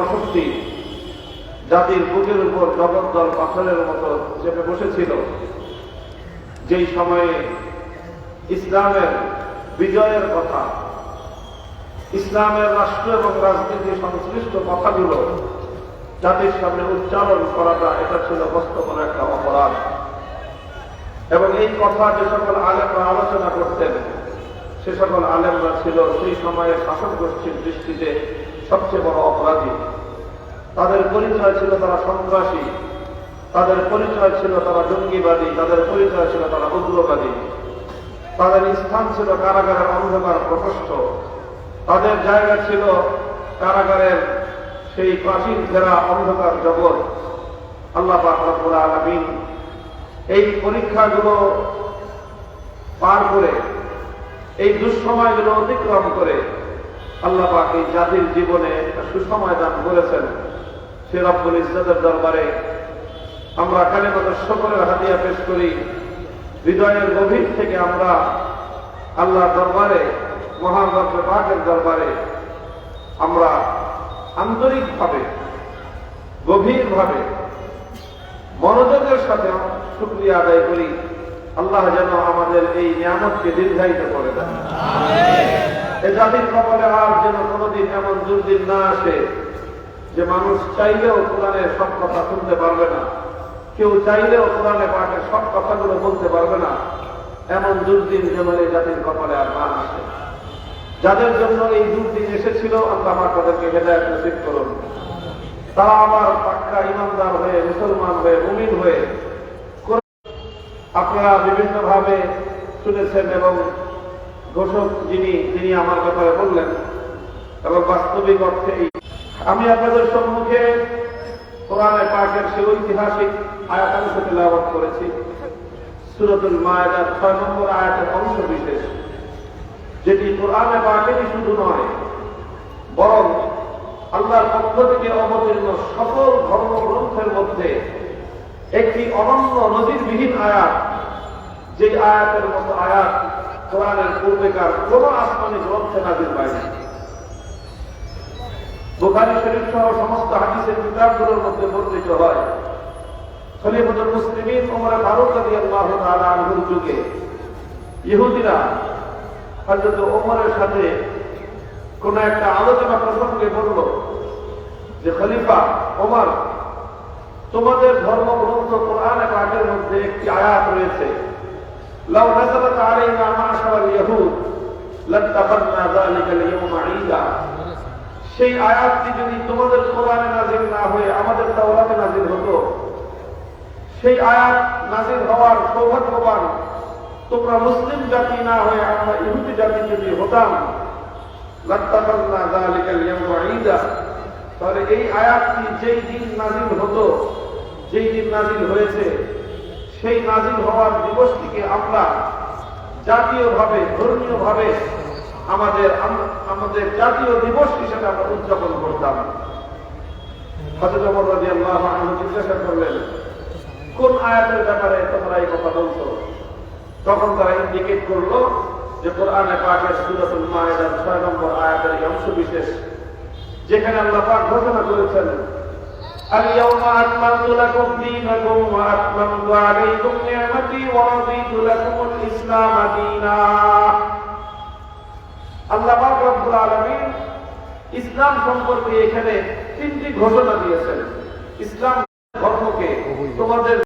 অশক্তি জাতির বুকের উপর জগদ্দল পাথরের মতো চেপে বসেছিল। যেই সময়ে ইসলামের বিজয়ের কথা, ইসলামের রাষ্ট্র এবং রাজনীতি সংশ্লিষ্ট কথাগুলো জাতির সামনে উচ্চারণ করাটা এটা ছিল বস্তবন একটা অপরাধ। এবং এই কথা যে সকল আলেমরা আলোচনা করতেন, সে সকল আলেমরা ছিল সেই সময়ের শাসক গোষ্ঠীর দৃষ্টিতে সবচেয়ে বড় অপরাধী। তাদের পরিচয় ছিল তারা সন্ত্রাসী। তাদের পরিচয় ছিল তারা জঙ্গিবাদী। তাদের পরিচয় ছিল তারা উগ্রবাদী। তাদের স্থান ছিল কারাগারের অন্ধকার প্রকোষ্ঠ। তাদের জায়গা ছিল কারাগারের সেই প্রাচীন ঘেরা অন্ধকার জগৎ। আল্লাহ আলামিন এই পরীক্ষাগুলো পার করে, এই দুঃসময়গুলো অতিক্রম করে আল্লাহ এই জাতির জীবনে একটা সুসময় দান করেছেন। সে রব্বুল দরবারে আমরা কালেমত সকলের হাতিয়া পেশ করি। হৃদয়ের গভীর থেকে আমরা আল্লাহ দরবারে, মহান পাকের দরবারে আমরা আন্তরিকভাবে, গভীরভাবে মনোযোগের সাথে শুক্রিয়া আদায় করি। আল্লাহ যেন আমাদের এই নিয়ামতকে দীর্ঘায়িত করে দেন। এ জাতির কপালে আর যেন কোনোদিন এমন দুর্দিন না আসে যে মানুষ চাইলেও কোরআনের সব কথা শুনতে পারবে না। কেউ চাইলেও কোরআনে পাঠের সব কথাগুলো বলতে পারবে না। এমন দুর্দিন যেন এই জাতির কপালে আর না আসে। যাদের জন্য এই দুর্দিন এসেছিল, আল্লাহ আমার তাদেরকে হেদায়ত নসিব করুন। তারা আমার পাক্কা ইমানদার হয়ে, মুসলমান হয়ে, মুমিন হয়ে আপনারা বিভিন্নভাবে শুনেছেন এবং ঘোষক যিনি, তিনি আমার ব্যাপারে বললেন এবং বাস্তবিক অর্থে আমি আপনাদের সম্মুখে কোরআনে পাকের সে ঐতিহাসিক আয়াতাংশ তেলাওয়াত করেছি। সুরতুল মায়েদার ছয় নম্বর আয়াতের অংশ বিশেষ, যেটি কোরআনে পাকেরই শুধু নয়, বরং আল্লাহর পক্ষ থেকে অবতীর্ণ সকল ধর্মগ্রন্থের মধ্যে একটি অনন্য নজিরবিহীন আয়াত যে আয়াতের মতো আয়াত কোরআনের পূর্বেকার কোন আসমানি গ্রন্থে নাজির পায়নি বুখারী শরীফ সহ সমস্ত হাদিসের কিতাবগুলোর মধ্যে বর্ণিত হয়, খলিফাতুল মুসলিমিন ওমর ফারুক রাদিয়াল্লাহু তাআলা আনহুর যুগে ইহুদিরা হযরত ওমরের সাথে কোন একটা আলোচনা প্রসঙ্গে বলল যে, খলিফা, ওমর, তোমাদের ধর্মগ্রন্থ কোরআনে পাকের মধ্যে একটি আয়াত রয়েছে। লাউ নাযালাত আলাইনা মাশারাল ইয়াহুদ লাত্তাখাযনা যালিকা আল-ইয়াওমা ঈদা সেই আয়াতটি যদি তোমাদের কোরআনে নাজিল না হয়ে আমাদের তাওরাতে নাজিল হতো, সেই আয়াত নাজিল হওয়ার সৌভাগ্যবান তোমরা মুসলিম জাতি না হয়ে আমরা ইহুদি জাতি যদি হতাম লাত্তাখাযনা যালিকা আল-ইয়াওমা ঈদা তাহলে এই আয়াতটি যেই দিন নাজিল হতো, যেই দিন নাজিল হয়েছে সেই নাজিল হওয়ার দিবসটিকে আমরা জাতীয়ভাবে, ধর্মীয়ভাবে আমাদের আম- আমাদের জাতীয় দিবস হিসেবে আমরা উদযাপন করতাম। কোন আয়াতের ব্যাপারে তোমরা এই কথা তখন তারা ইন্ডিকেট করল যে নম্বর আয়াতের অংশ বিশেষ, যেখানে আল্লাহ ঘোষণা করেছেন اليوم أكملت لكم دينكم وأتممت عليكم نعمتي ورضيت لكم الإسلام دينا আল্লাহ পাক রব্বুল আলামিন ইসলাম সম্পর্কে এখানে তিনটি ঘোষণা দিয়েছেন ইসলাম ধর্মকে তোমাদের